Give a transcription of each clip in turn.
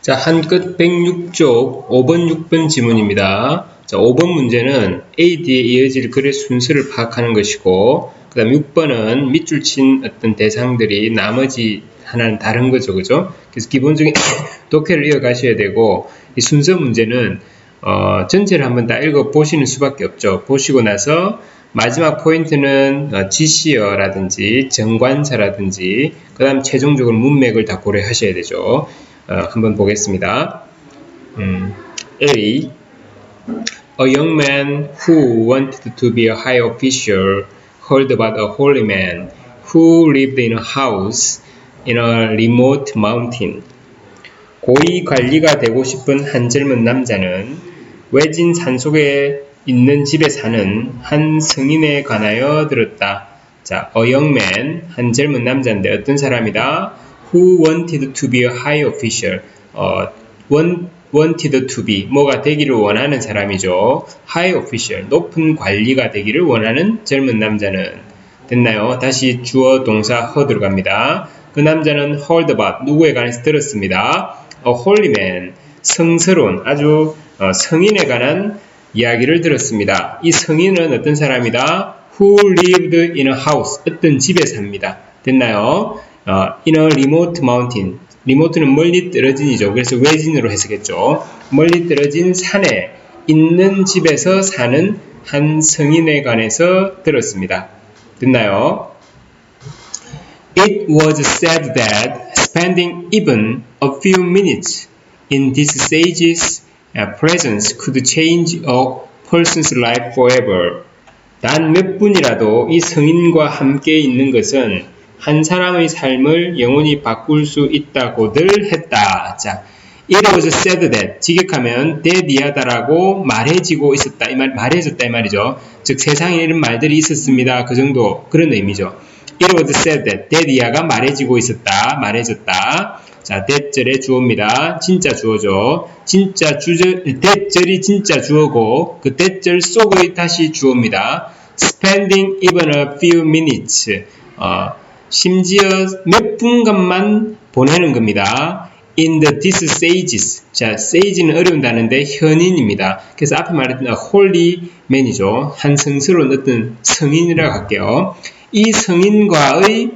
자, 한끝 106쪽 5번, 6번 지문입니다. 자, 5번 문제는 A, D에 이어질 글의 순서를 파악하는 것이고, 그 다음 6번은 밑줄 친 어떤 대상들이 나머지 하나는 다른 거죠. 그죠? 그래서 기본적인 독해를 이어가셔야 되고, 이 순서 문제는, 어, 전체를 한번 다 읽어 보시는 수밖에 없죠. 보시고 나서 마지막 포인트는 어, 지시어라든지 정관사라든지, 그 다음 최종적으로 문맥을 다 고려하셔야 되죠. 어, 한번 보겠습니다. 음, A. A young man who wanted to be a high official heard about a holy man who lived in a house in a remote mountain. 고위 관리가 되고 싶은 한 젊은 남자는 외진 산속에 있는 집에 사는 한 승인에 관하여 들었다. 자, a young man, 한 젊은 남자인데 어떤 사람이다? Who wanted to be a high official? 어, want, wanted to be, 뭐가 되기를 원하는 사람이죠. high official, 높은 관리가 되기를 원하는 젊은 남자는 됐나요? 다시 주어 동사 허 들어갑니다. 그 남자는 heard about, 누구에 관해서 들었습니다. a holy man, 성스러운, 아주 어, 성인에 관한 이야기를 들었습니다. 이 성인은 어떤 사람이다? Who lived in a house, 어떤 집에 삽니다. 됐나요? 어, in a remote mountain. 리모트는 멀리 떨어진이죠. 그래서 외진으로 해석했죠. 멀리 떨어진 산에 있는 집에서 사는 한 성인에 관해서 들었습니다. 됐나요? It was said that spending even a few minutes in this sage's presence could change a person's life forever. 단 몇 분이라도 이 성인과 함께 있는 것은 한 사람의 삶을 영원히 바꿀 수 있다고들 했다. 자, it was said that 직역하면 대디하다라고 말해지고 있었다 이 말 말해졌다 이 말이죠. 즉 세상에 이런 말들이 있었습니다. 그 정도 그런 의미죠. It was said that 대디아가 말해지고 있었다 말해졌다. 자, 대절의 주어입니다. 진짜 주어죠. 진짜 주절, 대절이 진짜 주어고, 그 대절 속의 다시 주어입니다. spending even a few minutes. 어, 심지어 몇 분간만 보내는 겁니다. in the this sages. 자, sage는 어려운 단어인데 현인입니다. 그래서 앞에 말했던 holy man이죠. 한 성스러운 어떤 성인이라고 할게요. 이 성인과의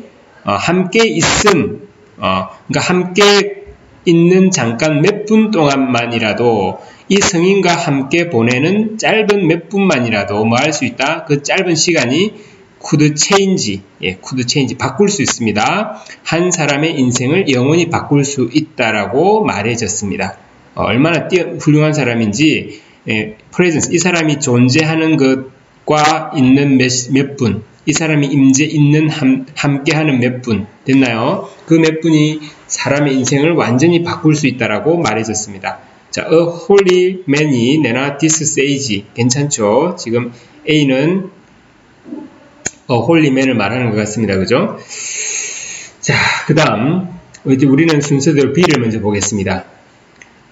어, 함께 있음, 어, 그러니까 함께 있는 잠깐 몇 분 동안만이라도 이 성인과 함께 보내는 짧은 몇 분만이라도 뭐 할 수 있다? 그 짧은 시간이 could change, 예, could change, 바꿀 수 있습니다. 한 사람의 인생을 영원히 바꿀 수 있다라고 말해졌습니다. 어, 얼마나 뛰어, 훌륭한 사람인지, 예, presence, 이 사람이 존재하는 것과 있는 몇, 몇 분, 이 사람이 임재 있는 함, 함께하는 몇 분, 됐나요? 그 몇 분이 사람의 인생을 완전히 바꿀 수 있다라고 말해졌습니다. 자, a holy man이 내나 this sage, 괜찮죠? 지금 A는 어, 홀리맨을 말하는 것 같습니다. 그죠? 자, 그 다음, 이제 우리는 순서대로 B를 먼저 보겠습니다.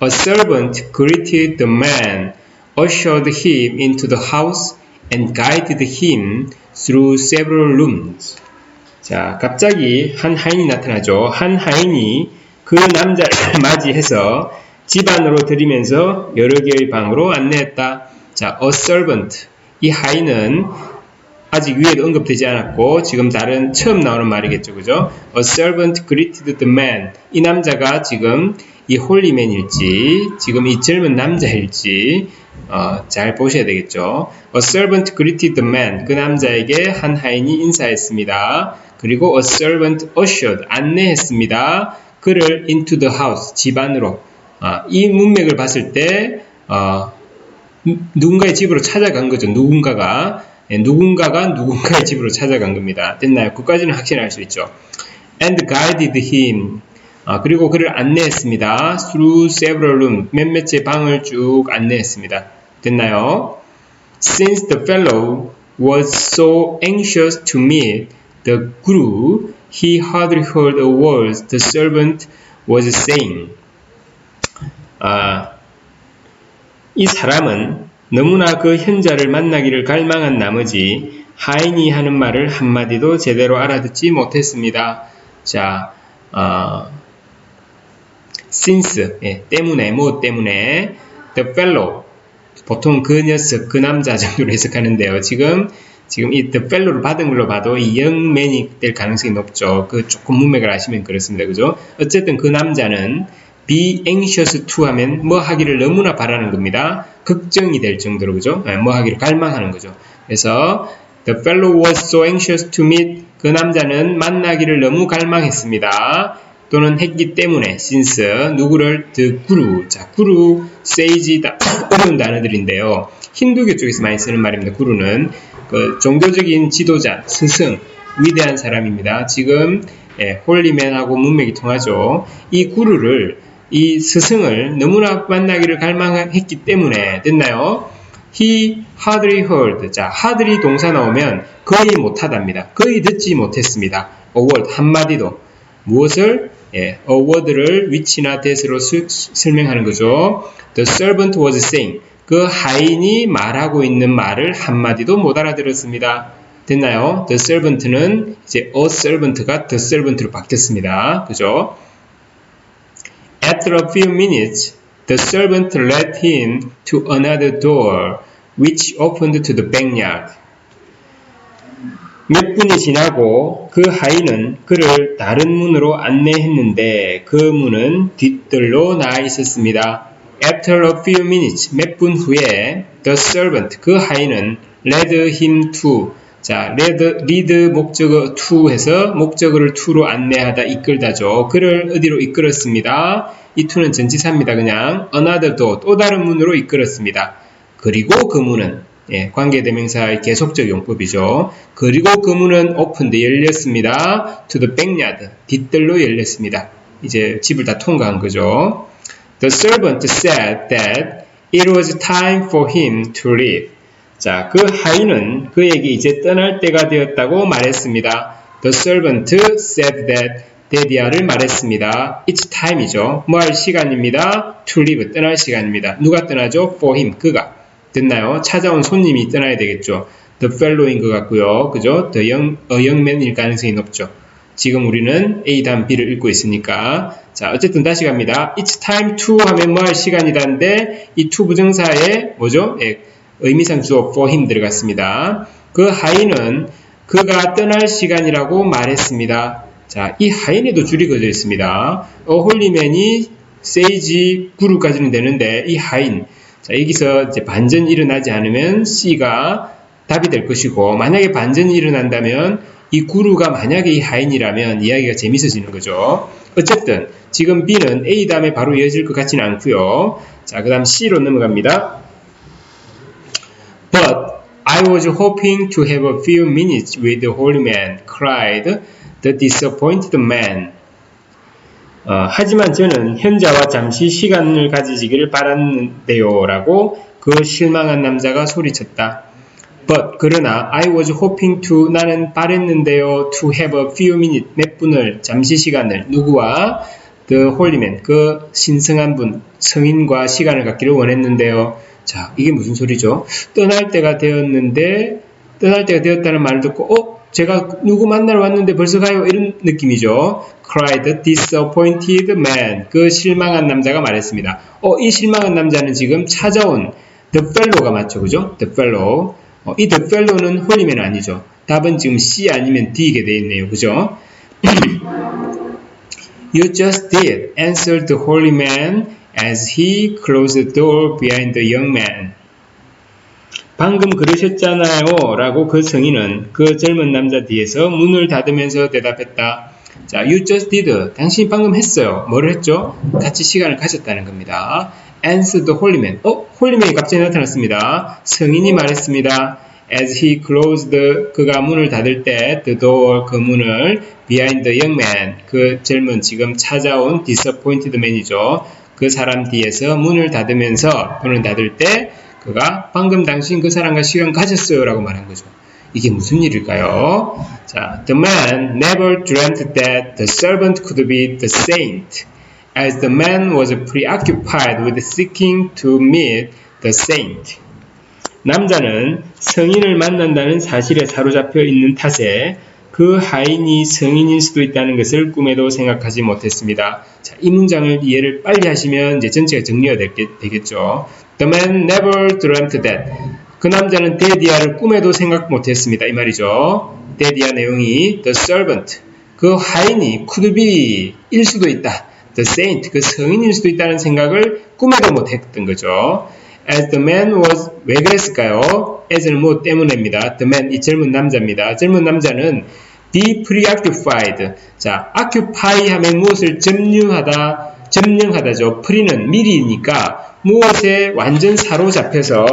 A servant greeted the man, ushered him into the house, and guided him through several rooms. 자, 갑자기 한 하인이 나타나죠. 한 하인이 그 남자를 맞이해서 집 안으로 들이면서 여러 개의 방으로 안내했다. 자, a servant. 이 하인은 아직 위에도 언급되지 않았고 지금 다른 처음 나오는 말이겠죠. 그죠? A servant greeted the man. 이 남자가 지금 이 홀리맨일지 지금 이 젊은 남자일지 어, 잘 보셔야 되겠죠. A servant greeted the man. 그 남자에게 한 하인이 인사했습니다. 그리고 a servant ushered 안내했습니다. 그를 into the house 집 안으로. 어, 이 문맥을 봤을 때 어, 누군가의 집으로 찾아간 거죠. 누군가가 예, 누군가가 누군가의 집으로 찾아간 겁니다. 됐나요? 그까지는 확신할 수 있죠. And guided him. 아, 그리고 그를 안내했습니다. Through several rooms. 몇몇의 방을 쭉 안내했습니다. 됐나요? Since the fellow was so anxious to meet the guru, he hardly heard the words the servant was saying. 아, 이 사람은 너무나 그 현자를 만나기를 갈망한 나머지 하인이 하는 말을 한마디도 제대로 알아듣지 못했습니다. 자, 어, since 예, 때문에 뭐 때문에 the fellow 보통 그 녀석 그 남자 정도로 해석하는데요. 지금 지금 이 the fellow를 받은 걸로 봐도 이 youngman이 될 가능성이 높죠. 그 조금 문맥을 아시면 그렇습니다. 그죠? 어쨌든 그 남자는 be anxious to 하면 뭐 하기를 너무나 바라는 겁니다. 걱정이 될 정도로 그죠? 예, 뭐 하기를 갈망하는 거죠. 그래서 the fellow was so anxious to meet 그 남자는 만나기를 너무 갈망했습니다. 또는 했기 때문에 since 누구를 the guru 자 guru sage 다 어려운 단어들인데요. 힌두교 쪽에서 많이 쓰는 말입니다. 구루는 그 종교적인 지도자, 스승, 위대한 사람입니다. 지금 예, 홀리맨하고 문맥이 통하죠. 이 구루를 이 스승을 너무나 만나기를 갈망했기 때문에 됐나요? He hardly heard. 자, hardly 동사 나오면 거의 못하답니다. 거의 듣지 못했습니다. a word 한마디도 무엇을 예, a word를 위치나 대수로 수, 설명하는 거죠. The servant was saying. 그 하인이 말하고 있는 말을 한마디도 못 알아들었습니다. 됐나요? The servant는 이제 a servant가 the servant로 바뀌었습니다. 그죠? After a few minutes, the servant led him to another door, which opened to the backyard. 몇 분이 지나고 그 하인은 그를 다른 문으로 안내했는데 그 문은 뒷뜰로 나아 있었습니다. After a few minutes, 몇 분 후에 the servant, 그 하인은 led him to 자, lead, lead 목적어 to 해서 목적어를 to로 안내하다, 이끌다죠. 그를 어디로 이끌었습니다. 이 to는 전치사입니다. 그냥 another door, 또 다른 문으로 이끌었습니다. 그리고 그 문은 예, 관계대명사의 계속적 용법이죠. 그리고 그 문은 opened, 열렸습니다. to the backyard, 뒷뜰로 열렸습니다. 이제 집을 다 통과한 거죠. The servant said that it was time for him to leave. 자, 그 하인은 그에게 이제 떠날 때가 되었다고 말했습니다. The servant said that 데디아를 말했습니다. It's time이죠. 뭐 할 시간입니다. To leave, 떠날 시간입니다. 누가 떠나죠? For him, 그가. 됐나요? 찾아온 손님이 떠나야 되겠죠. The fellow인 것 같고요. 그죠? The young, a young man일 가능성이 높죠. 지금 우리는 A 다음 B를 읽고 있으니까 자 어쨌든 다시 갑니다. It's time to 하면 뭐 할 시간이다인데 이 to 부정사에 뭐죠? 예, 의미상 주어 for him 들어갔습니다. 그 하인은 그가 떠날 시간이라고 말했습니다. 자, 이 하인에도 줄이 그어져 있습니다. 어 홀리맨이 세이지 구루까지는 되는데 이 하인 자 여기서 이제 반전이 일어나지 않으면 C가 답이 될 것이고 만약에 반전이 일어난다면 이 구루가 만약에 이 하인이라면 이야기가 재밌어지는 거죠. 어쨌든 지금 B는 A 다음에 바로 이어질 것 같지는 않고요. 자, 그 다음 C로 넘어갑니다. But I was hoping to have a few minutes with the holy man, cried the disappointed man. 어, 하지만 저는 현자와 잠시 시간을 가지시기를 바랐는데요. 라고 그 실망한 남자가 소리쳤다. But 그러나 I was hoping to 나는 바랬는데요. To have a few minutes 몇 분을 잠시 시간을 누구와 the holy man 그 신성한 분 성인과 시간을 갖기를 원했는데요. 자 이게 무슨 소리죠? 떠날 때가 되었는데 떠날 때가 되었다는 말을 듣고 어 제가 누구 만나러 왔는데 벌써 가요 이런 느낌이죠. cried the disappointed man 그 실망한 남자가 말했습니다. 어 이 실망한 남자는 지금 찾아온 the fellow가 맞죠, 그죠? the fellow 어, 이 the fellow는 홀리맨 아니죠. 답은 지금 C 아니면 D게 되어 있네요. 그죠? you just did, answered the holy man as he closed the door behind the young man. 방금 그러셨잖아요. 라고 그 성인은 그 젊은 남자 뒤에서 문을 닫으면서 대답했다. 자, you just did. 당신이 방금 했어요. 뭐를 했죠? 같이 시간을 가졌다는 겁니다. answered the holy man. 어? 홀리맨이 갑자기 나타났습니다. 성인이 말했습니다. As he closed, 그가 문을 닫을 때, the door, 그 문을, behind the young man, 그 젊은 지금 찾아온 disappointed man이죠. 그 사람 뒤에서 문을 닫으면서 문을 닫을 때, 그가 방금 당신 그 사람과 시간 가졌어요. 라고 말한 거죠. 이게 무슨 일일까요? 자, the man never dreamt that the servant could be the saint. as the man was preoccupied with seeking to meet the saint. 남자는 성인을 만난다는 사실에 사로잡혀 있는 탓에 그 하인이 성인일 수도 있다는 것을 꿈에도 생각하지 못했습니다. 자, 이 문장을 이해를 빨리 하시면 이제 전체가 정리가 되겠, 죠 The man never dreamt that. 그 남자는 데디아를 꿈에도 생각 못했습니다. 이 말이죠. 데디아 내용이 the servant. 그 하인이 could be 일 수도 있다. the saint. 그 성인일 수도 있다는 생각을 꿈에도 못했던 거죠. As the man was 왜 그랬을까요? as는 뭐 때문에입니다. The man 이 젊은 남자입니다. 젊은 남자는 be preoccupied. 자, occupy 하면 무엇을 점유하다, 점령하다죠. pre는 미리니까 무엇에 완전 사로잡혀서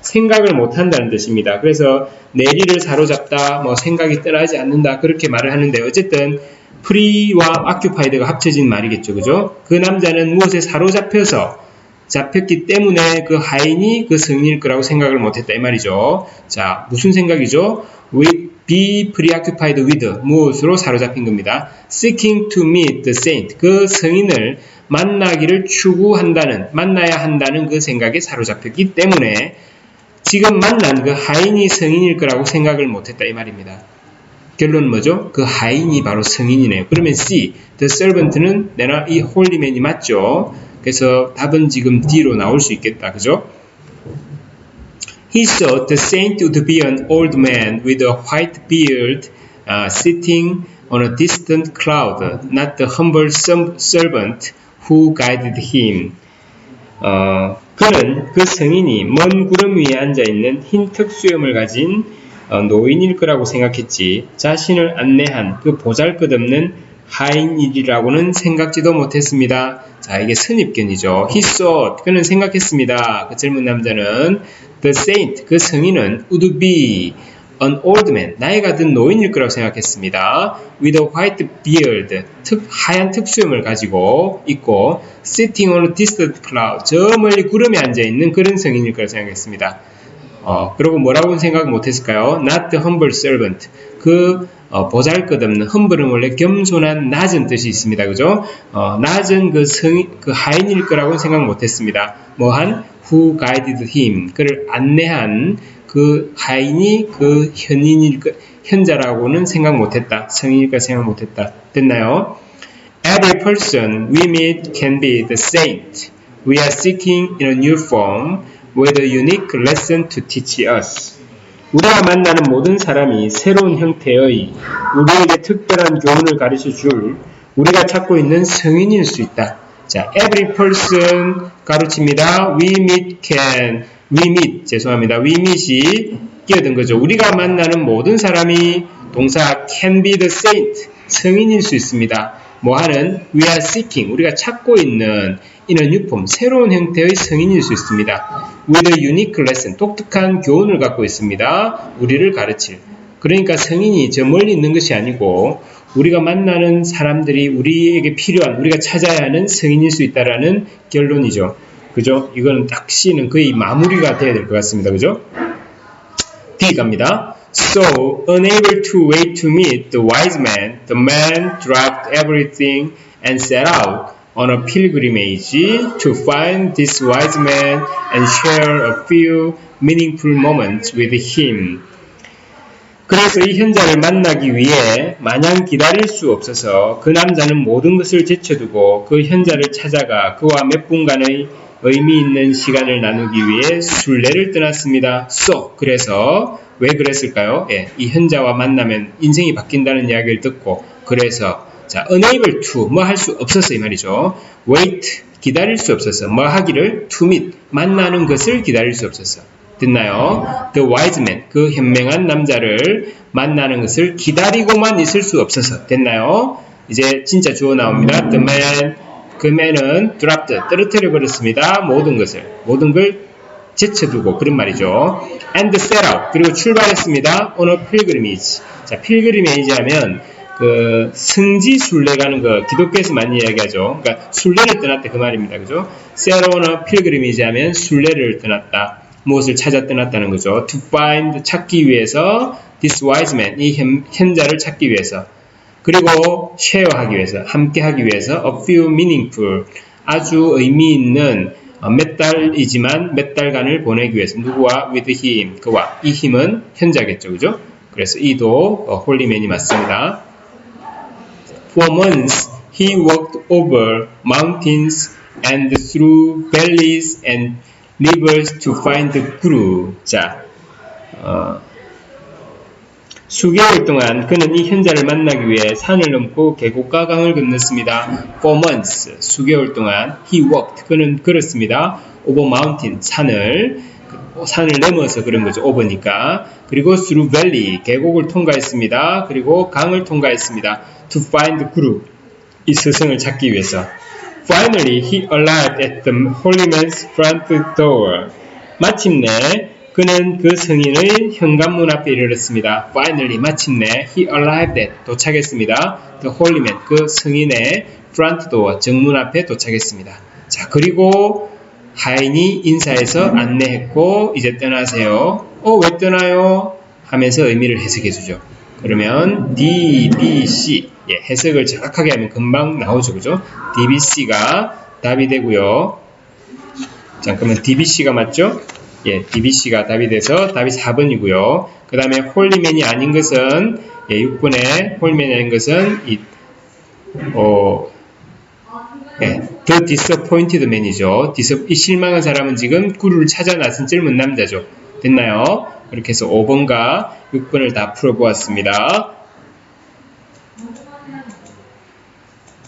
생각을 못 한다는 뜻입니다. 그래서 내리를 사로잡다, 뭐 생각이 떠나지 않는다 그렇게 말을 하는데 어쨌든 pre와 occupied가 합쳐진 말이겠죠. 그죠? 그 남자는 무엇에 사로잡혀서 잡혔기 때문에 그 하인이 그 성인일 거라고 생각을 못했다 이 말이죠. 자, 무슨 생각이죠? With be preoccupied with 무엇으로 사로잡힌 겁니다. Seeking to meet the saint 그 성인을 만나기를 추구한다는 만나야 한다는 그 생각에 사로잡혔기 때문에 지금 만난 그 하인이 성인일 거라고 생각을 못했다 이 말입니다. 결론은 뭐죠? 그 하인이 바로 성인이네요. 그러면 C, the servant는 내가 이 홀리맨이 맞죠? 그래서 답은 지금 D로 나올 수 있겠다. 그죠? He thought the saint would be an old man with a white beard uh, sitting on a distant cloud, not the humble servant who guided him. 어, 그는 그 성인이 먼 구름 위에 앉아 있는 흰 턱 수염을 가진 어, 노인일 거라고 생각했지 자신을 안내한 그 보잘것없는 하인 일이라고는 생각지도 못했습니다. 자, 이게 선입견이죠. He thought, 그는 생각했습니다. 그 젊은 남자는 the saint, 그 성인은 would be an old man, 나이가 든 노인일 거라고 생각했습니다. with a white beard, 특, 하얀 특수염을 가지고 있고 sitting on a distant cloud, 저 멀리 구름에 앉아있는 그런 성인일 거라고 생각했습니다. 어, 그리고 뭐라고 생각 못했을까요? Not the humble servant. 그 어, 보잘것없는 험블은 원래 겸손한 낮은 뜻이 있습니다. 그죠? 어, 낮은 그 성, 그 하인일 거라고는 생각 못했습니다. 뭐한 who guided him 그를 안내한 그 하인이 그 현인일 거, 현자라고는 생각 못했다. 성인일까 생각 못했다. 됐나요? Every person we meet can be the saint. We are seeking in a new form with a unique lesson to teach us. 우리가 만나는 모든 사람이 새로운 형태의 우리에게 특별한 교훈을 가르쳐 줄 우리가 찾고 있는 성인일 수 있다. 자, every person 가르칩니다. we meet can, we meet, 죄송합니다. we meet이 끼어든 거죠. 우리가 만나는 모든 사람이 동사 can be the saint, 성인일 수 있습니다. 뭐 하는 we are seeking, 우리가 찾고 있는 이는 유품, 새로운 형태의 성인일 수 있습니다. with a unique 독특한 교훈을 갖고 있습니다. 우리를 가르칠. 그러니까 성인이 저 멀리 있는 것이 아니고 우리가 만나는 사람들이 우리에게 필요한, 우리가 찾아야 하는 성인일 수 있다라는 결론이죠. 그죠? 이거는 딱 C는 거의 마무리가 돼야 될 것 같습니다. 그죠? D 갑니다. So, unable to wait to meet the wise man, the man dropped everything and set out. On a pilgrimage to find this wise man and share a few meaningful moments with him. 그래서 이 현자를 만나기 위해 마냥 기다릴 수 없어서 그 남자는 모든 것을 제쳐두고 그 현자를 찾아가 그와 몇 분간의 의미 있는 시간을 나누기 위해 순례를 떠났습니다. so 그래서 왜 그랬을까요? 예, 이 현자와 만나면 인생이 바뀐다는 이야기를 듣고 그래서 자, unable to 뭐 할 수 없었어 이 말이죠. wait 기다릴 수 없었어. 뭐 하기를 to meet 만나는 것을 기다릴 수 없었어. 됐나요? The wise man 그 현명한 남자를 만나는 것을 기다리고만 있을 수 없어서 됐나요? 이제 진짜 주어 나옵니다. The man 그 man은 dropped 떨어뜨려 버렸습니다. 모든 것을 모든 걸 제쳐두고 그런 말이죠. And set out 그리고 출발했습니다. On a pilgrimage 자 pilgrimage 하면 그 승지 순례 가는 거 기독교에서 많이 이야기하죠. 그러니까 순례를 떠났다 그 말입니다. 그죠? 세로나 필그리미지 하면 순례를 떠났다. 무엇을 찾아 떠났다는 거죠. To find 찾기 위해서 this wise man 이 현, 현자를 찾기 위해서 그리고 쉐어하기 위해서 함께 하기 위해서 a few meaningful 아주 의미 있는 어, 몇 달이지만 몇 달간을 보내기 위해서 누구와 with him 그와 이 힘은 현자겠죠. 그죠? 그래서 이도 어, 홀리맨이 맞습니다. For months he walked over mountains and through valleys and rivers to find the guru. 자, 어, 수개월 동안 그는 이 현자를 만나기 위해 산을 넘고 계곡과 강을 건넜습니다. For months, 수개월 동안 he walked, 그는 걸었습니다. over mountain, 산을 산을 넘어서 그런 거죠. over니까. 그리고 through valley, 계곡을 통과했습니다. 그리고 강을 통과했습니다. to find guru, 이 스승을 찾기 위해서. Finally, he arrived at the holy man's front door. 마침내 그는 그 성인의 현관문 앞에 이르렀습니다. Finally, 마침내 he arrived at 도착했습니다. The holy man, 그 성인의 front door, 정문 앞에 도착했습니다. 자, 그리고 하인이 인사해서 안내했고 이제 떠나세요. 어, 왜 떠나요? 하면서 의미를 해석해 주죠. 그러면 D, B, C 예, 해석을 정확하게 하면 금방 나오죠. 그죠? D, B, C가 답이 되고요. 잠깐만 DBC가 맞죠? 예, DBC가 답이 돼서 답이 4번이고요. 그 다음에 홀리맨이 아닌 것은 예, 6번에 홀리맨이 아닌 것은 이, 어, 예, The Disappointed 이 실망한 사람은 지금 구루를 찾아 나선 젊은 남자죠. 됐나요? 이렇게 해서 5번과 6번을 다 풀어보았습니다.